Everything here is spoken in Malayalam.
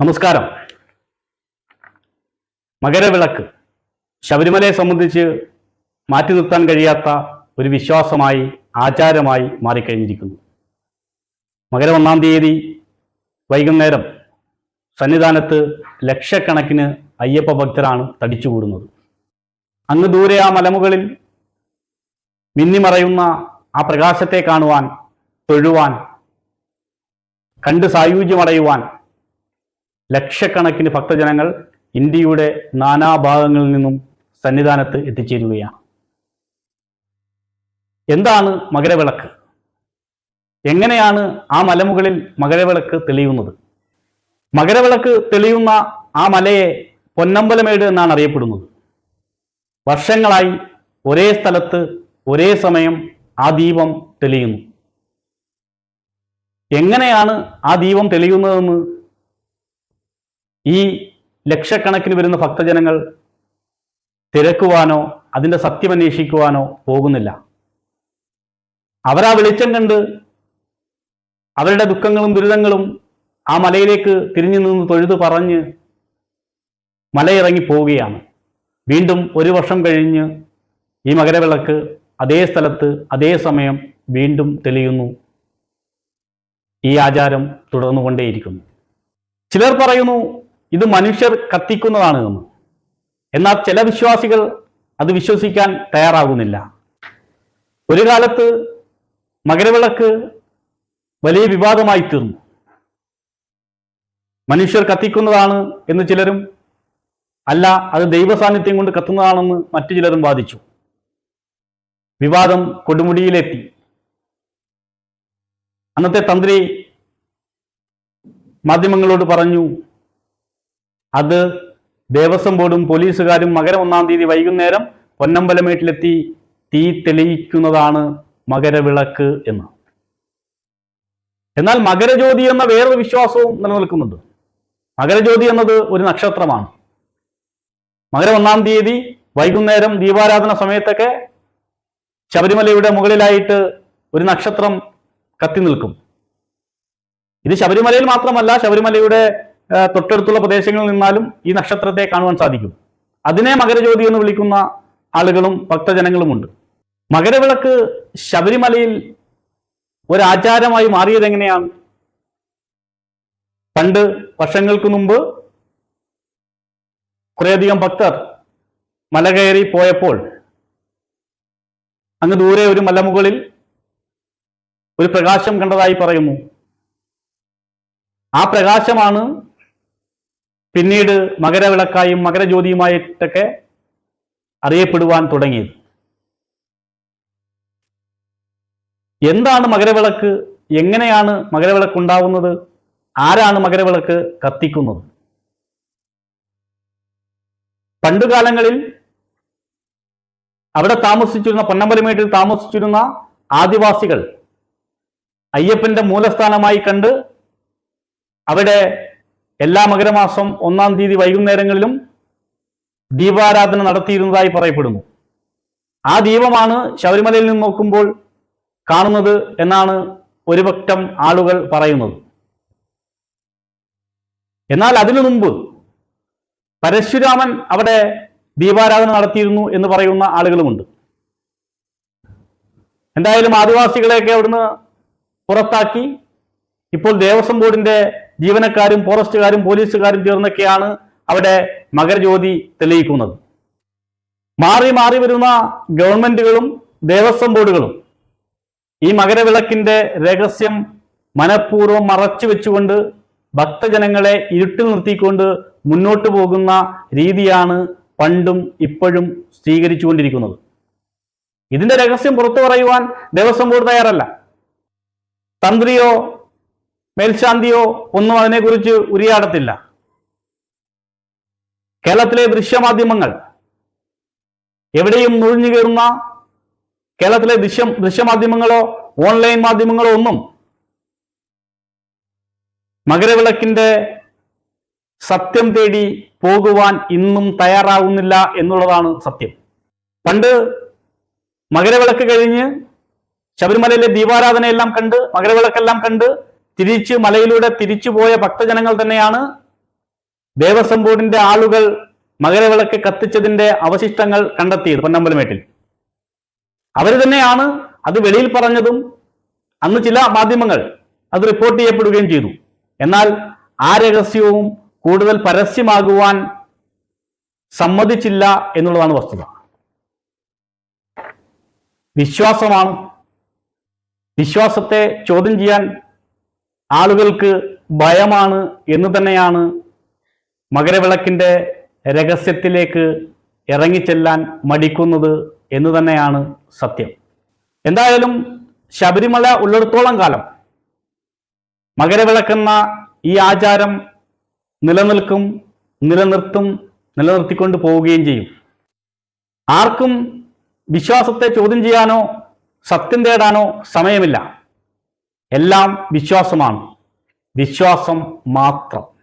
നമസ്കാരം. മകരവിളക്ക് ശബരിമലയെ സംബന്ധിച്ച് മാറ്റി നിർത്താൻ കഴിയാത്ത ഒരു വിശ്വാസമായി ആചാരമായി മാറിക്കഴിഞ്ഞിരിക്കുന്നു. മകരം ഒന്നാം തീയതി വൈകുന്നേരം സന്നിധാനത്ത് ലക്ഷക്കണക്കിന് അയ്യപ്പ ഭക്തരാണ് തടിച്ചുകൂടുന്നത്. അങ്ങ് ദൂരെ ആ മലമുകളിൽ മിന്നിമറയുന്ന ആ പ്രകാശത്തെ കാണുവാൻ തൊഴുവാൻ കണ്ട് സായുജ്യമടയുവാൻ ലക്ഷക്കണക്കിന് ഭക്തജനങ്ങൾ ഇന്ത്യയുടെ നാനാഭാഗങ്ങളിൽ നിന്നും സന്നിധാനത്ത് എത്തിച്ചേരുകയാണ്. എന്താണ് മകരവിളക്ക്? എങ്ങനെയാണ് ആ മലമുകളിൽ മകരവിളക്ക് തെളിയുന്നത്? മകരവിളക്ക് തെളിയുന്ന ആ മലയെ പൊന്നമ്പലമേട് എന്നാണ് അറിയപ്പെടുന്നത്. വർഷങ്ങളായി ഒരേ സ്ഥലത്ത് ഒരേ സമയം ആ ദീപം തെളിയുന്നു. എങ്ങനെയാണ് ആ ദീപം തെളിയുന്നതെന്ന് ഈ ലക്ഷക്കണക്കിന് വരുന്ന ഭക്തജനങ്ങൾ തിരക്കുവാനോ അതിന്റെ സത്യം അന്വേഷിക്കുവാനോ പോകുന്നില്ല. അവരാ വെളിച്ചം കണ്ട് അവരുടെ ദുഃഖങ്ങളും ദുരിതങ്ങളും ആ മലയിലേക്ക് തിരിഞ്ഞു നിന്ന് തൊഴുതു പറഞ്ഞ് മലയിറങ്ങി പോവുകയാണ്. വീണ്ടും ഒരു വർഷം കഴിഞ്ഞ് ഈ മകരവിളക്ക് അതേ സ്ഥലത്ത് അതേ സമയം വീണ്ടും തെളിയുന്നു. ഈ ആചാരം തുടർന്നുകൊണ്ടേയിരിക്കുന്നു. ചിലർ പറയുന്നു ഇത് മനുഷ്യർ കത്തിക്കുന്നതാണ് എന്ന്. എന്നാൽ ചില വിശ്വാസികൾ അത് വിശ്വസിക്കാൻ തയ്യാറാകുന്നില്ല. ഒരു കാലത്ത് മകരവിളക്ക് വലിയ വിവാദമായി തീർന്നു. മനുഷ്യർ കത്തിക്കുന്നതാണ് എന്ന് ചിലരും അല്ല അത് ദൈവസാന്നിധ്യം കൊണ്ട് കത്തുന്നതാണെന്ന് മറ്റു ചിലരും വാദിച്ചു. വിവാദം കൊടുമുടിയിലെത്തി. അന്നത്തെ തന്ത്രി മാധ്യമങ്ങളോട് പറഞ്ഞു അത് ദേവസ്വം ബോർഡും പോലീസുകാരും മകരം ഒന്നാം തീയതി വൈകുന്നേരം പൊന്നമ്പലമേട്ടിലെത്തി തീ തെളിയിക്കുന്നതാണ് മകരവിളക്ക് എന്ന്. എന്നാൽ മകരജ്യോതി എന്ന വേറൊരു വിശ്വാസവും നിലനിൽക്കുന്നുണ്ട്. മകരജ്യോതി എന്നത് ഒരു നക്ഷത്രമാണ്. മകരം ഒന്നാം തീയതി വൈകുന്നേരം ദീപാരാധന സമയത്തൊക്കെ ശബരിമലയുടെ മുകളിലായിട്ട് ഒരു നക്ഷത്രം കത്തി നിൽക്കും. ഇത് ശബരിമലയിൽ മാത്രമല്ല ശബരിമലയുടെ തൊട്ടടുത്തുള്ള പ്രദേശങ്ങളിൽ നിന്നാലും ഈ നക്ഷത്രത്തെ കാണുവാൻ സാധിക്കും. അതിനെ മകരജ്യോതി എന്ന് വിളിക്കുന്ന ആളുകളും ഭക്തജനങ്ങളുമുണ്ട്. മകരവിളക്ക് ശബരിമലയിൽ ഒരാചാരമായി മാറിയത് എങ്ങനെയാണ് പണ്ട് വർഷങ്ങൾക്ക് മുമ്പ് കുറേയധികം ഭക്തർ മല കയറി പോയപ്പോൾ അങ്ങ് ദൂരെ ഒരു മലമുകളിൽ ഒരു പ്രകാശം കണ്ടതായി പറയുന്നു. ആ പ്രകാശമാണ് പിന്നീട് മകരവിളക്കായും മകരജ്യോതിയുമായിട്ടൊക്കെ അറിയപ്പെടുവാൻ തുടങ്ങിയത്. എന്താണ് മകരവിളക്ക്? എങ്ങനെയാണ് മകരവിളക്ക് ഉണ്ടാവുന്നത് ആരാണ് മകരവിളക്ക് കത്തിക്കുന്നത്? പണ്ടുകാലങ്ങളിൽ അവിടെ താമസിച്ചിരുന്ന പൊന്നമ്പലമേട്ടിൽ താമസിച്ചിരുന്ന ആദിവാസികൾ അയ്യപ്പന്റെ മൂലസ്ഥാനമായി കണ്ട് അവിടെ എല്ലാ മകരമാസം ഒന്നാം തീയതി വൈകുന്നേരങ്ങളിലും ദീപാരാധന നടത്തിയിരുന്നതായി പറയപ്പെടുന്നു. ആ ദീപമാണ് ശബരിമലയിൽ നിന്ന് നോക്കുമ്പോൾ കാണുന്നത് എന്നാണ് ഒരു പക്ഷം ആളുകൾ പറയുന്നത്. എന്നാൽ അതിനു മുമ്പ് പരശുരാമൻ അവിടെ ദീപാരാധന നടത്തിയിരുന്നു എന്ന് പറയുന്ന ആളുകളുമുണ്ട്. എന്തായാലും ആദിവാസികളെയൊക്കെ അവിടുന്ന് പുറത്താക്കി ഇപ്പോൾ ദേവസ്വം ബോർഡിന്റെ ജീവനക്കാരും ഫോറസ്റ്റുകാരും പോലീസുകാരും ചേർന്നൊക്കെയാണ് അവിടെ മകരജ്യോതി തെളിയിക്കുന്നത്. മാറി മാറി വരുന്ന ഗവൺമെന്റുകളും ദേവസ്വം ബോർഡുകളും ഈ മകരവിളക്കിന്റെ രഹസ്യം മനഃപൂർവം മറച്ചു വെച്ചുകൊണ്ട് ഭക്തജനങ്ങളെ ഇരുട്ടിൽ നിർത്തിക്കൊണ്ട് മുന്നോട്ട് പോകുന്ന രീതിയാണ് പണ്ടും ഇപ്പോഴും സ്വീകരിച്ചുകൊണ്ടിരിക്കുന്നത്. ഇതിന്റെ രഹസ്യം പുറത്തു പറയുവാൻ ദേവസ്വം ബോർഡ് തയ്യാറല്ല. തന്ത്രിയോ മേൽശാന്തിയോ ഒന്നും അതിനെക്കുറിച്ച് ഉരിയാടത്തില്ല. കേരളത്തിലെ ദൃശ്യമാധ്യമങ്ങൾ എവിടെയും നുഴഞ്ഞു കയറുന്ന കേരളത്തിലെ ദൃശ്യം ദൃശ്യമാധ്യമങ്ങളോ ഓൺലൈൻ മാധ്യമങ്ങളോ ഒന്നും മകരവിളക്കിന്റെ സത്യം തേടി പോകുവാൻ ഇന്നും തയ്യാറാവുന്നില്ല എന്നുള്ളതാണ് സത്യം. പണ്ട് മകരവിളക്ക് കഴിഞ്ഞ് ശബരിമലയിലെ ദീപാരാധനയെല്ലാം കണ്ട് മകരവിളക്കെല്ലാം കണ്ട് തിരിച്ച് മലയിലൂടെ തിരിച്ചു പോയ ഭക്തജനങ്ങൾ തന്നെയാണ് ദേവസ്വം ബോർഡിന്റെ ആളുകൾ മകരവിളക്ക് കത്തിച്ചതിന്റെ അവശിഷ്ടങ്ങൾ കണ്ടെത്തിയത് പൊന്നമ്പലമേട്ടിൽ. അവർ തന്നെയാണ് അത് വെളിയിൽ പറഞ്ഞതും അന്ന് ചില മാധ്യമങ്ങൾ അത് റിപ്പോർട്ട് ചെയ്യപ്പെടുകയും ചെയ്തു. എന്നാൽ ആ രഹസ്യവും കൂടുതൽ പരസ്യമാകുവാൻ സമ്മതിച്ചില്ല എന്നുള്ളതാണ് വസ്തുത. വിശ്വാസമാണ്. വിശ്വാസത്തെ ചോദ്യം ചെയ്യാൻ ആളുകൾക്ക് ഭയമാണ് എന്ന് തന്നെയാണ് മകരവിളക്കിന്റെ രഹസ്യത്തിലേക്ക് ഇറങ്ങിച്ചെല്ലാൻ മടിക്കുന്നത് എന്ന് തന്നെയാണ് സത്യം. എന്തായാലും ശബരിമല ഉള്ളിടത്തോളം കാലം മകരവിളക്കെന്ന ഈ ആചാരം നിലനിൽക്കും നിലനിർത്തും നിലനിർത്തിക്കൊണ്ട് പോവുകയും ചെയ്യും. ആർക്കും വിശ്വാസത്തെ ചോദ്യം ചെയ്യാനോ സത്യം തേടാനോ സമയമില്ല. എല്ലാം വിശ്വാസമാണ്. വിശ്വാസം മാത്രം.